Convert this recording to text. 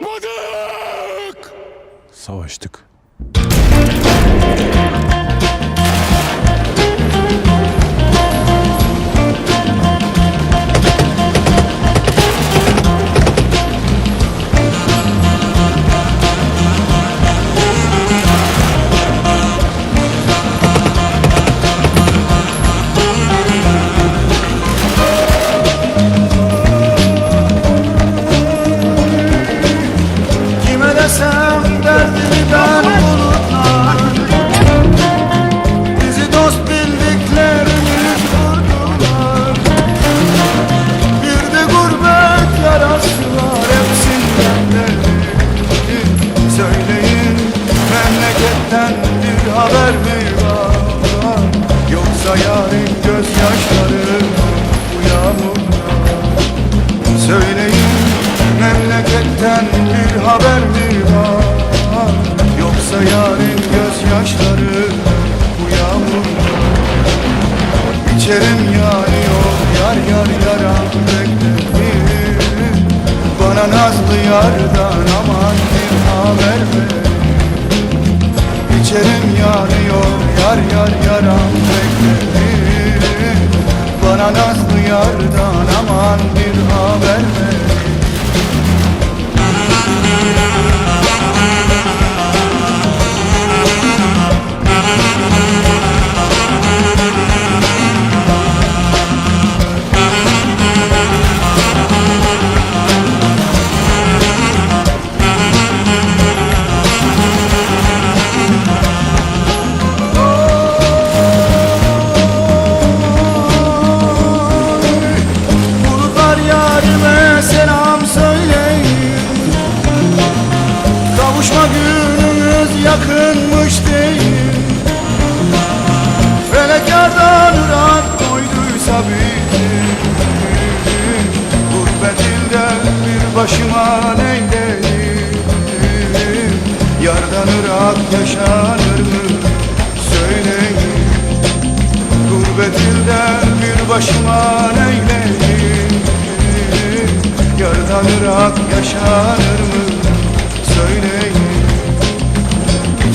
Bırakmadık! Savaştık. Haber mi var? Yoksa yarın gözyaşları bu yağmurda? Söyleyin memleketten bir gözyaşları bu yağmurda İçerim yanıyor yar yar yaram beklerim Bana nazlı yardan aman bir haber ver. İçerim yanıyor yar yar yaram beklerim Bana nazlı yardan aman bir haber ver günümüz yakınmış değil. Felek yardan ırak koyduysa bizi Gurbet ilde bir başıma neyleyim Yardan ırak yaşanır mı? Söyleyin. Gurbet ilde bir başıma neyleyim Yardan ırak yaşanır mı? Söyleyin